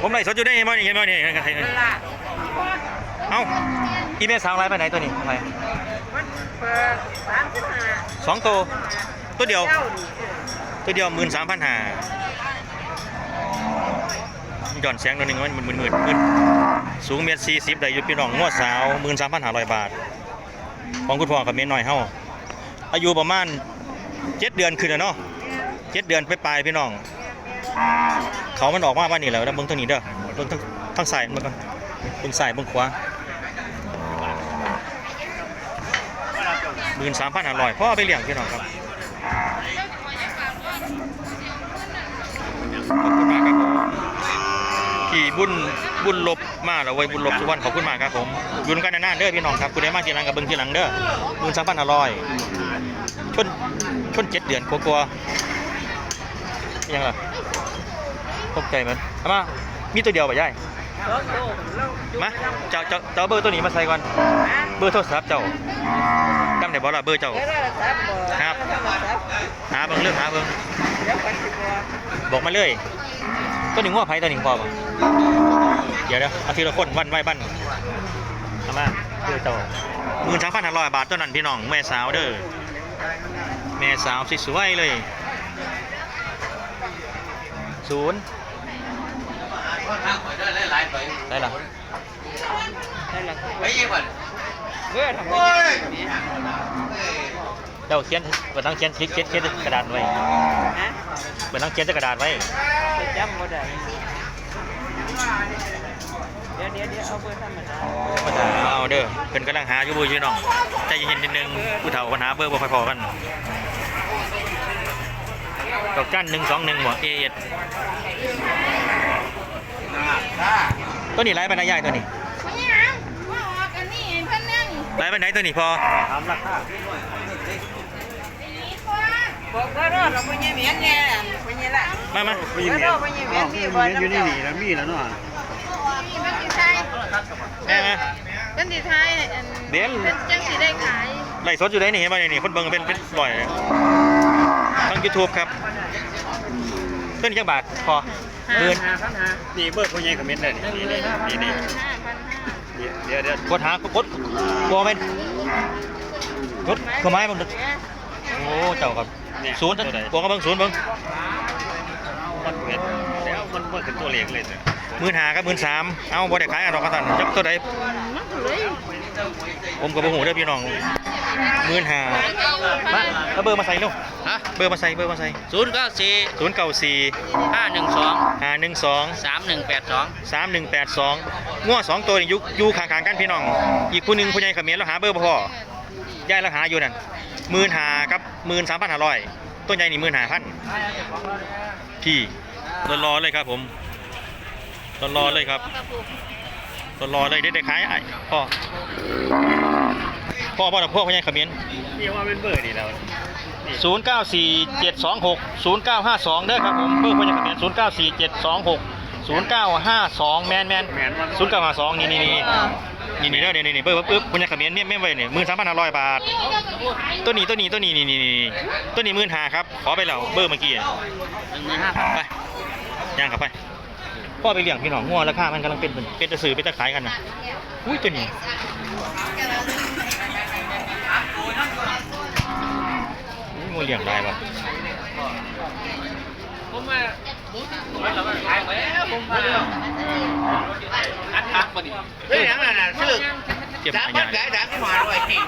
ผมไล่สดอยู่ได้เห็นไหมนี่เห็นไหมนี่เห็นไหมนั่นล่ะเอ้าอีเมลสาวไลน์ไปไหนตัวนี้ทำไมสองตัวตัวเดียว ตัวเดียวหมื่นสามพันห้าหย่อนแสงตัวหนึ่งมันหมื่นหมื่นหมื่นสูงเมตรสี่สิบได้ยู่พี่น้องงวดสาวหมื่นสามพันห้าร้อยบาท ของคุณพ่อกับเมียน้อยเฮาอายุประมาณเจ็ดเดือนขึ้นเนาะเจ็ดเดือนไปปลายพี่น้อง เขามันออกมาว่านนี่แหละแล้วเบิ่งทางนี้เด้อเบิ่งทางทางซ้ายมันก่อนเบิ่งซ้ายเบิ่งขวาหมื่นสามพันห้าร้อยพ่อเอาไปเลี้ยงพี่น้องครับขอบคุณมากครับผมที่บุญบุญลบมาแล้วไว้บุญลบสุวรรณขอบคุณมากครับผมยุนกันนานเด้อพี่น้องครับคุณได้มาทีหลังกับเบิ้งทีหลังเด้อหมื่นสามพันห้าร้อยชนชนเจ็ดเดือนกลัวๆยังล่ะ ตกใจมันเอามา มีตัวเดียวป่ะยายสองโตเราอยู่มาเจ้าเจ้าเจ้าเอาเบอร์ตัวนี้มาใส่ก่อนฮะเบอร์โทรศัพท์เจ้าจำได้บ่ล่ะเบอร์เจ้าเดี๋ยวเราจะบอกครับเดี๋ยวเราจะบอกหาเบิ่งเรื่องหาเบิ่งเดี๋ยวกันสิบอกบอกมาเลยตัวหนึ่งว่าไผ่ตัวหนึ่งพอป่ะเดี๋ยวเดี๋ยวเอาทีละคนวันไว้บ้านเอามาเพื่อเจ้าหมื่นสามพันห้าร้อยบาทตัวนั้นพี่น้องแม่สาวเด้อแม่สาวสวยๆเลยศูนย์ ได้ละนั่นแหละไม่ยิ่งกว่าเพื่อทำไมโอ้ยเจ้าเขียนเปิดตั้งเขียนเขียนเขียนเขียนกระดาษไว้ฮะเปิดตั้งเขียนใส่กระดาษไว้จะจำบ่ได้เดี๋ยวเดี๋ยวเดี๋ยวเอาเบอร์ธรรมดามาถ่ายเอาเด้อเพิ่นกำลังหาอยู่บุยพี่น้องใจเย็นๆนิดนึงผู้เฒ่าปัญหาเบอร์บ่ค่อยพอกันดอกจันหนึ่งสองหนึ่งหมวกเอเอ ตัวนี้ไล่ไปไหนยายตัวนี้ไม่ยังว่าออกกันนี่เพิ่นนั่งไล่ไปไหนตัวนี้พอถามราคานี่กว่าบอกก็รอดเราไม่ยังเหมียนแง่ไม่ยังละมามาไม่ยังเหมียนไม่ยังเหมียนมีบ่อยู่นี่นี่แล้วมีแล้วเนาะนี่มันสิไทยแม่มาเป็นสิไทยอันเดี๋ยวเป็นจังสิได้ขายไล่สดอยู่ไหนนี่เห็นไหมนี่คนเบิ่งเป็นเป็นบ่อยทางยูทูบครับเพื่อนจักบาทพอ เดือนนี่เบอร์คนใหญ่คอมเมนต์เลยนี่นี่นี่นี่ห้าพันห้าเดี๋ยวเดี๋ยวกดหากดบอเป็นกดเข้าไม้มันโอ้เจ้าครับศูนย์บวกกับเบิ่งศูนย์เบิ่งมันเผ็ดแล้วมันมันเป็นตัวเล็กเลยเนี่ยหมื่นหากับหมื่นสามเอาบ่ได้ขายกันหรอกครับท่านจับตัวใดมันก็เลยผมกับบ่หูเด้อพี่น้องหมื่นหามาเอาเบอร์มาใส่เร็ว ฮะเบอร์มาใส่เบอร์มาใส่ศูนย์เก้าสี่ศูนย์เก้าสี่ห้าหนึ่งสองห้าหนึ่งสองสามหนึ่งแปดสองสามหนึ่งแปดสองง้อสองตัวนี่อยู่อยู่ข้างๆกันพี่น้อง อีกผู้หนึ่งผู้ใหญ่เขมิ้นแล้วหาเบอร์บ่พอย่ายแล้วหาอยู่นั่นหมื่นหากับหมื่นสามพันห้าร้อยตัวใหญ่นี่หมื่นหาพันพี่รอๆเลยครับผมรอๆเลยครับรอๆเลยได้ได้ขายไอ้พ่อพ่อพ่อพ่อผู้ใหญ่เขมิ้นนี่ว่าเป็นเบอร์นี่แล้ว ศูนย์เก้าสี่เจ็ดสองหกศูนย์เก้าห้าสองเด้อครับผมเบอร์ผู้ใหญ่เขมิ้นศูนย์เก้าสี่เจ็ดสองหกศูนย์เก้าห้าสองแมนแมนแมนมันศูนย์เก้าห้าสองนี่นี่นี่นี่นี่เด้อนี่นี่นี่เบอร์ปึ๊บผู้ใหญ่เขมิ้นเนี่ยไม่ไว้เนี่ยหมื่นสามพันห้าร้อยบาทตัวนี้ตัวนี้ตัวนี้นี่นี่นี่ตัวนี้หมื่นห้าครับขอไปแล้วเบอร์เมื่อกี้อะหนึ่งหมื่นห้าไปย่างกลับไปพ่อไปเลี้ยงพี่น้องงัวราคามันกำลังเป็นเป็นตะซื้อเป็นตะขายกันนะอุ้ยตัวนี้ อุ้ยงัวเลี้ยงได้ปะผมมาผมเราขายแล้วผมมาอัดอัดมาดิเฮ้ยยังไงน่ะชื่อเก็บดับขมันไก่ดับที่มาด้วยนี่